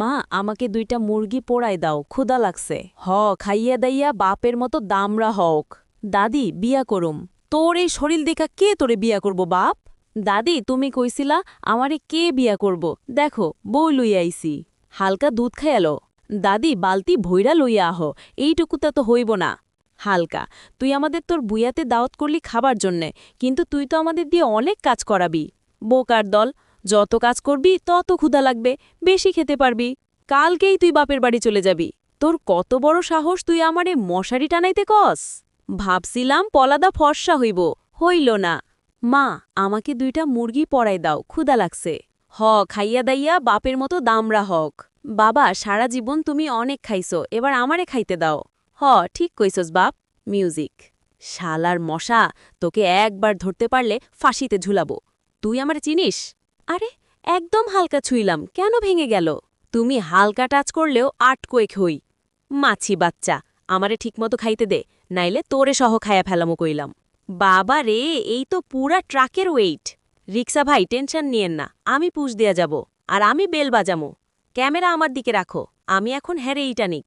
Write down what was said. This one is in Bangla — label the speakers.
Speaker 1: মা, আমাকে দুইটা মুরগি পোড়াই দাও ক্ষুদা লাগছে। হ খাইয়া দাইয়া বাপের মতো দামরা হওক। দাদি, বিয়া করুম। তোর এই শরীর দেখা কে তোরে বিয়া করব বাপ? দাদি, তুমি কইছিলা আমারে কে বিয়া করব? দেখো, বউ লইয়া হালকা দুধ খাইয়ালো দাদি, বালতি ভৈরা লইয়া আহ, এইটুকুতে তো হইব না। হালকা, তুই আমাদের তোর বুয়াতে দাওয়াত করলি খাবার জন্যে, কিন্তু তুই তো আমাদের দিয়ে অনেক কাজ করাবি। বোকার দল যত কাজ করবি, তত ক্ষুধা লাগবে, বেশি খেতে পারবি। কালকেই তুই বাপের বাড়ি চলে যাবি। তোর কত বড় সাহস তুই আমারে মশারি টানাইতে কস? ভাবছিলাম পলাদা ফর্সা হইব। হইল না। মা, আমাকে দুইটা মুরগি পড়াই দাও ক্ষুদা লাগছে। হ, খাইয়া দাইয়া বাপের মতো দামরা হক। বাবা, সারা জীবন তুমি অনেক খাইছো, এবার আমারে খাইতে দাও। হ, ঠিক কইছস বাপ। মিউজিক। শালার মশা, তোকে একবার ধরতে পারলে ফাঁসিতে ঝুলাবো। তুই আমার চিনিস? আরে, একদম হালকা ছুইলাম। কেন ভেঙে গেল? তুমি হালকা টাচ করলেও আটকোয়েক হই। মাছি বাচ্চা, আমারে ঠিকমতো খাইতে দে, নাইলে তোরে সহ খায়া ফেলামো কইলাম। বাবা রে, এই তো পুরা ট্রাকের ওয়েট। রিক্সা ভাই, টেনশন নিয়েন না, আমি পুষ দেয়া যাব, আর আমি বেল বাজামো। ক্যামেরা আমার দিকে রাখো, আমি এখন হ্যারে ইটানিক